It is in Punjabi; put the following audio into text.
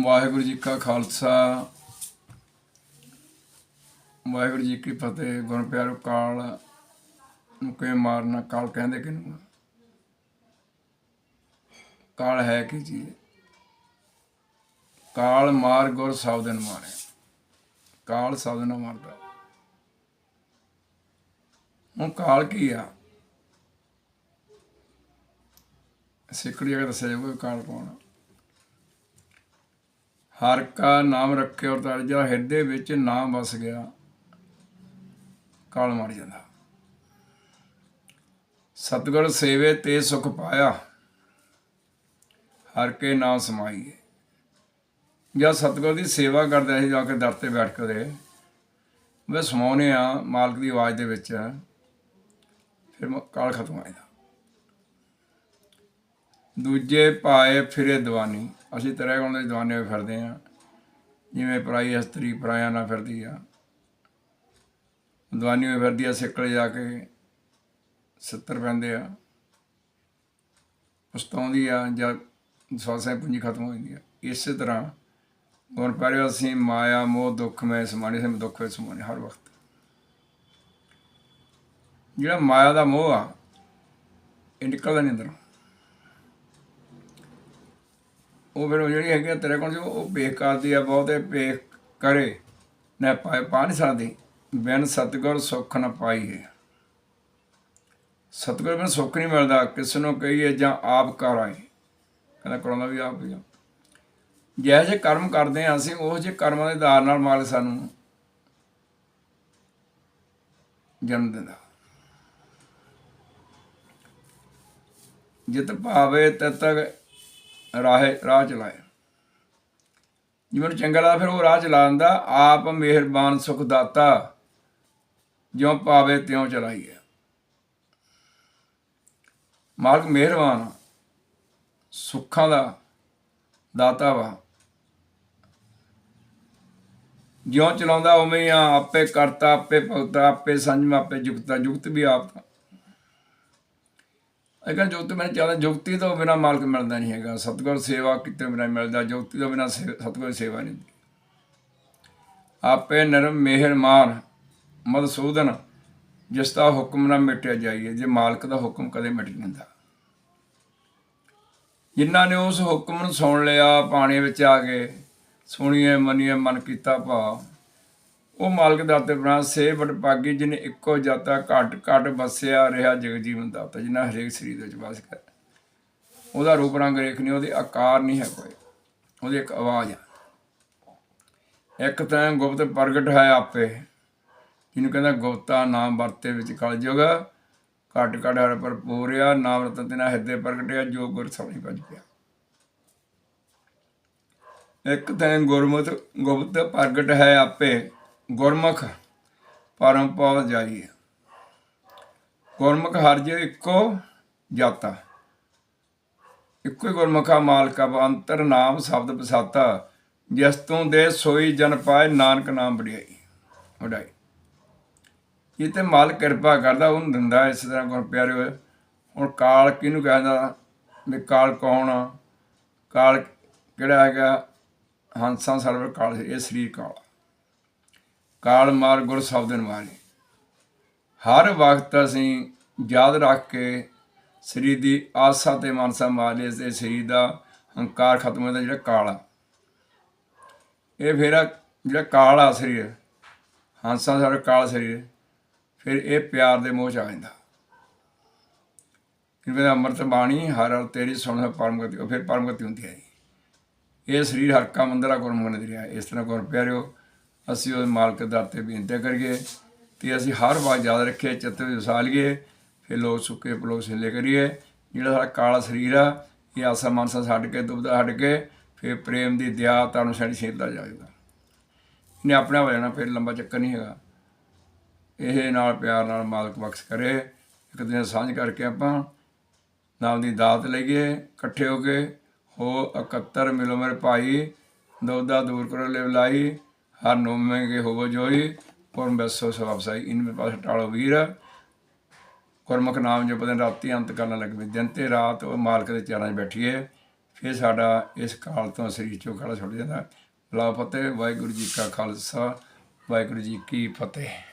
ਵਾਹਿਗੁਰੂ ਜੀ ਕਾ ਖਾਲਸਾ। ਵਾਹਿਗੁਰੂ ਜੀ ਕੀ ਫਤਿਹ। ਗੁਣ ਪਿਆਰੋ ਕਾਲ ਨੂੰ ਕਿਵੇਂ ਮਾਰਨਾ? ਕਾਲ ਕਹਿੰਦੇ ਕਿਨੂੰ ਕਾਲ ਹੈ ਕੀ ਚੀਜ਼ ਕਾਲ ਮਾਰ ਗੁਰ ਸ਼ਬਦਨ ਮਾਰੇ। ਕਾਲ ਸ਼ਬਦ ਨਾਲ ਮਾਰਦਾ। ਹੁਣ ਕਾਲ ਕੀ ਆ? ਸਿੱਖੜੀ ਅਗਰ ਦੱਸਿਆ ਜਾਊਗਾ ਕਾਲ ਕੌਣ ਆ? ਹਰ ਕਾ ਨਾਮ ਰੱਖੇ ਔਰ ਤਰ ਜਿਹੜਾ ਹਿਰਦੇ ਵਿੱਚ ਨਾਮ ਵਸ ਗਿਆ। ਕਾਲ ਮਰ ਜਾਂਦਾ। ਸਤਿਗੁਰ ਸੇਵੇ ਤੇ ਸੁਖ ਪਾਇਆ। ਹਰ ਕੇ ਨਾਮ ਸਮਾਈਏ। ਜਾਂ ਸਤਿਗੁਰ ਦੀ ਸੇਵਾ ਕਰਦਾ ਸੀ, ਜਾ ਕੇ ਦਰ ਤੇ ਬੈਠ ਕੇ ਉਹਦੇ ਵੇ ਸਮਾਉਨੇ ਆ ਮਾਲਕ ਦੀ ਆਵਾਜ਼ ਦੇ ਵਿੱਚ। ਫਿਰ ਮ- ਕਾਲ ਖਤਮ ਹੋ ਜਾਂਦਾ। ਦੂਜੇ ਪਾਏ ਫਿਰੇ ਦੀਵਾਨੀ। ਅਸੀਂ ਤੇਰੇ ਗੁਣ ਦੇ ਦਵਾਨੇ ਹੋਏ ਫਿਰਦੇ ਆ ਜਿਵੇਂ ਪਰਾਈ ਇਸਤਰੀ ਪਰਾਇਆ ਨਾਲ ਫਿਰਦੀ ਆ। ਦੀਵਾਨੀ ਹੋਏ ਫਿਰਦੀ ਆ ਸਿੱਕਲ ਜਾ ਕੇ 70 ਪੈਂਦੇ ਆ। ਪਛਤਾਉਂਦੀ ਆ ਜਾਂ ਸਵਾਸਾਂ ਪੂੰਜੀ ਖਤਮ ਹੋ ਜਾਂਦੀ ਆ ਇਸੇ ਤਰ੍ਹਾਂ ਗੁਣ ਪਿਆਰਿਓ, ਅਸੀਂ ਮਾਇਆ, ਮੋਹ, ਦੁੱਖ, ਮੈਂ ਸਮਾਣੇ ਸੇ ਦੁੱਖ ਵਿੱਚ ਸਮਾਣੇ ਹਰ ਵਕਤ। ਜਿਹੜਾ ਮਾਇਆ ਦਾ ਮੋਹ ਆ, ਇਹ ਨਿਕਲਦਾ ਨਹੀਂ ਅੰਦਰੋਂ। ਉਹ ਫਿਰ ਉਹ ਜਿਹੜੀ ਹੈਗੀ ਆ ਤੇਰੇ ਕੋਲ ਜੋ ਉਹ ਪੇਖ ਕਰਦੀ ਆ ਬਹੁਤੇ ਪੇਖ ਕਰੇ। ਨਾ ਪਾਏ ਪਾ ਨਹੀਂ ਸਕਦੀ। ਬਿਨ ਸਤਿਗੁਰ ਸੁੱਖ ਨਾ ਪਾਈਏ। ਸਤਿਗੁਰ ਬਿਨ ਸੁੱਖ ਨਹੀਂ ਮਿਲਦਾ। ਕਿਸ ਨੂੰ ਕਹੀਏ ਜਾਂ ਆਪ ਕਰ ਆਏ। ਕਹਿੰਦਾ ਕਰਾਉਂਦਾ ਵੀ ਆਪ ਹੀ ਆ। ਜਿਹੋ ਜਿਹੇ ਕਰਮ ਕਰਦੇ ਆ ਅਸੀਂ, ਉਹ ਜਿਹੇ ਕਰਮਾਂ ਦੇ ਆਧਾਰ ਨਾਲ ਮਾਲਕ ਸਾਨੂੰ ਜਨਮ ਦਿੰਦਾ। ਜਿਤ ਭਾਵੇ ਤਤ ਰਾਹ ਰਾਹ ਚਲਾਏ। ਜਿਵੇਂ ਨੂੰ ਚੰਗਾ ਲੱਗਦਾ, ਫਿਰ ਉਹ ਰਾਹ ਚਲਾ ਦਿੰਦਾ ਆਪ ਮਿਹਰਬਾਨ ਸੁਖ ਦਾਤਾ ਜਿਉ ਪਾਵੇ ਤਿਉ ਚਲਾਈਏ। ਮਾਲਕ ਮਿਹਰਬਾਨ ਸੁੱਖਾਂ ਦਾ ਦਾਤਾ ਵਾ। ਜਿਉ ਚਲਾਉਂਦਾ, ਉਵੇਂ ਆ, ਆਪੇ ਕਰਤਾ, ਆਪੇ ਭਗਤਾ, ਆਪੇ ਸੰਜਮ, ਆਪੇ ਜੁਗਤਾ, ਜੁਗਤ ਵੀ ਆਪ ਦਾ ਅਗਰ ਜੁਗਤ ਮੈਨੂੰ ਚਾਹਦਾ ਜੋਤੀ ਤੋਂ ਬਿਨਾ ਮਾਲਕ ਮਿਲਦਾ ਨਹੀਂ ਹੈਗਾ। ਸਤਿਗੁਰ ਸੇਵਾ ਕਿਤੇ ਬਿਨਾ ਮਿਲਦਾ। ਜੋਤੀ ਤੋਂ ਬਿਨਾ ਸਤਿਗੁਰ ਸੇਵਾ ਨਹੀਂ ਆਪੇ ਨਰਮ ਮਿਹਰਮਾਨ ਮਦਸੂਦਨ ਜਿਸ ਦਾ ਹੁਕਮ ਨਾ ਮਿਟਿਆ ਜਾਈਏ, ਜੇ ਮਾਲਕ ਦਾ ਹੁਕਮ ਕਦੇ ਮਿਟ ਨਹੀਂ ਹੁੰਦਾ। ਜਿਨ੍ਹਾਂ ਨੇ ਉਸ ਹੁਕਮ ਨੂੰ ਸੁਣ ਲਿਆ, ਪਾਣੀ ਵਿੱਚ ਆ ਕੇ ਸੁਣੀਏ, ਮੰਨੀਏ, ਮਨ ਕੀਤਾ ਭਾਵ ਉਹ ਮਾਲਕ ਦਾਤੇ ਬਣਾ ਸੇ ਬੜ ਪਾਗੀ ਜਿਹਨੇ ਇੱਕੋ ਜਾਤਾ ਘਟ ਘਟ ਵਸਿਆ ਰਿਹਾ ਜਗ ਜੀਵਨ ਦਾਤਾ, ਜਿਨ੍ਹਾਂ ਹਰੇਕ ਸਰੀਰ ਵਿੱਚ ਵਾਸ ਕਰ ਉਹਦਾ ਰੂਪ ਰੰਗ ਰੇਖ ਨਹੀਂ, ਉਹਦੇ ਆਕਾਰ ਨਹੀਂ ਹੈ ਕੋਈ। ਉਹਦੀ ਇੱਕ ਆਵਾਜ਼ ਹੈ। ਇੱਕ ਤਾਂ ਗੁਪਤ ਪ੍ਰਗਟ ਹੈ ਆਪੇ, ਜਿਹਨੂੰ ਕਹਿੰਦਾ ਗੁਪਤਾ ਨਾਮ ਵਰਤੇ ਵਿੱਚ ਕਲਯੁਗ ਘਟ ਘਟ ਹਰ ਪਰ ਪੂਰਿਆ ਨਾਮ ਰਤਨ ਤੇ ਨਾ ਹਿਰਦੇ ਪ੍ਰਗਟਿਆ, ਜੋ ਗੁਰ ਸਭੀ ਭਜ ਪਿਆ ਇੱਕ ਤਾਂ ਗੁਰਮੁਖ, ਗੁਪਤ ਪ੍ਰਗਟ ਹੈ ਆਪੇ ਗੁਰਮੁਖ ਪਰਮ ਪਵ ਜਾਈਏ। ਗੁਰਮੁਖ ਹਰ ਜੇ ਇੱਕੋ ਜਾਤਾ। ਇੱਕੋ ਹੀ ਗੁਰਮੁਖਾ ਮਾਲਕਾ ਅੰਤਰ ਨਾਮ ਸ਼ਬਦ ਪਸਾਤਾ ਜਿਸ ਤੋਂ ਦੇ ਸੋਈ ਜਨ ਪਾਏ, ਨਾਨਕ ਨਾਮ ਵਡਿਆਈ। ਵਡਾਈ ਇਹ ਤੇ ਮਾਲ ਕਿਰਪਾ ਕਰਦਾ, ਉਹਨੂੰ ਦਿੰਦਾ ਇਸ ਤਰ੍ਹਾਂ ਗੁਰ ਪਿਆਰੇ ਹੋਏ ਹੁਣ ਕਾਲ ਕਿਹਨੂੰ ਕਹਿੰਦਾ? ਵੀ ਕਾਲ ਕੌਣ ਆ? ਕਾਲ ਕਿਹੜਾ ਹੈਗਾ? ਹੰਸਾਂ ਸਰਵਰ ਕਾਲ, ਇਹ ਸਰੀਰ ਕਾਲ ਕਾਲ ਮਾਰ ਗੁਰ ਸ਼ਬਦ ਨਿਵਾਰੇ ਹਰ ਵਕਤ ਅਸੀਂ ਯਾਦ ਰੱਖ ਕੇ ਸਰੀਰ ਦੀ ਆਸਾ ਤੇ ਮਨਸਾ ਮਾਰੇ ਤੇ ਸਰੀਰ ਦਾ ਹੰਕਾਰ ਖਤਮ ਹੁੰਦਾ ਜਿਹੜਾ ਕਾਲਾ ਇਹ ਫਿਰ ਜਿਹੜਾ ਕਾਲਾ ਸਰੀਰ ਹੰਸਾਂ ਸਰਵਰ ਕਾਲਾ ਸਰੀਰ ਫਿਰ ਇਹ ਪਿਆਰ ਦੇ ਮੋਹ ਚ ਆ ਜਾਂਦਾ। ਕਿਉਂਕਿ ਅੰਮ੍ਰਿਤ ਬਾਣੀ, ਹਰ ਹਰ ਤੇਰੀ ਸੁਣ ਪਰਮ ਗਤੀ ਫਿਰ ਪਰਮ ਗਤੀ ਹੁੰਦੀ ਹੈ ਇਹ ਸਰੀਰ ਹਰਕਾ ਮੰਦਰਾ ਗੁਰਮੁਖ ਨੇ ਰਿਹਾ ਇਸ ਤਰ੍ਹਾਂ ਗੁਰ ਪਿਆਰਿਓ ਅਸੀਂ ਉਹ ਮਾਲਕ ਦਰ ਤੇ ਬੇਨਤੀ ਕਰੀਏ ਤੇ ਅਸੀਂ ਹਰ ਵਾਰ ਯਾਦ ਰੱਖੀਏ, ਚਿੱਤ ਵਿੱਚ ਵਸਾ ਲਈਏ, ਫਿਰ ਲੋਕ ਸੁੱਕੇ ਪਲੋਕ ਛਿੱਲੇ ਕਰੀਏ। ਜਿਹੜਾ ਸਾਡਾ ਕਾਲਾ ਸਰੀਰ ਆ, ਇਹ ਆਸਾ ਮਾਨਸਾ ਛੱਡ ਕੇ, ਦੁਬਦਾ ਛੱਡ ਕੇ, ਫਿਰ ਪ੍ਰੇਮ ਦੀ ਦਿਆ ਤੁਹਾਨੂੰ ਸਾਡੀ ਛੇੜਦਾ ਜਾਏਗਾ ਇਹਨੇ ਆਪਣਾ ਹੋ ਜਾਣਾ, ਫਿਰ ਲੰਬਾ ਚੱਕਰ ਨਹੀਂ ਹੈਗਾ। ਇਹ ਨਾਲ ਪਿਆਰ ਨਾਲ ਮਾਲਕ ਬਖਸ਼ ਕਰੇ। ਇੱਕ ਦਿਨ ਸਾਂਝ ਕਰਕੇ ਆਪਾਂ ਨਾਮ ਦੀ ਦਾਤ ਲਈਏ, ਇਕੱਠੇ ਹੋ ਕੇ, ਹੋ 71 ਮਿਲੋ ਮੇਰੇ ਭਾਈ ਦੋਦਾ ਦੂਰ ਕਰੋ ਲੈ ਲਾਈ। ਹਰ ਨੋਮੇ ਕੇ ਹੋਵੋ ਜੋਈ ਪਰਮ ਬੈਸੋ ਸਵਾਬ ਸਾਈ ਇਨ ਮੇ ਪਾਸ ਟਾਲੋ ਵੀਰ। ਗੁਰਮੁਖ ਨਾਮ ਜਪਦੇ ਰਾਤੀ ਅੰਤ ਕਰਨ ਲੱਗ ਪਏ। ਦਿਨ ਤੇ ਰਾਤ ਉਹ ਮਾਲਕ ਦੇ ਚਰਨਾਂ 'ਚ ਬੈਠੀਏ। ਫਿਰ ਸਾਡਾ ਇਸ ਕਾਲ ਤੋਂ ਸਰੀਰ ਚੋਂ ਕਾਲਾ ਛੁੱਟ ਜਾਂਦਾ। ਬਲਾ ਫਤਿਹ, ਵਾਹਿਗੁਰੂ ਜੀ ਕਾ ਖਾਲਸਾ, ਵਾਹਿਗੁਰੂ ਜੀ ਕੀ ਫਤਿਹ।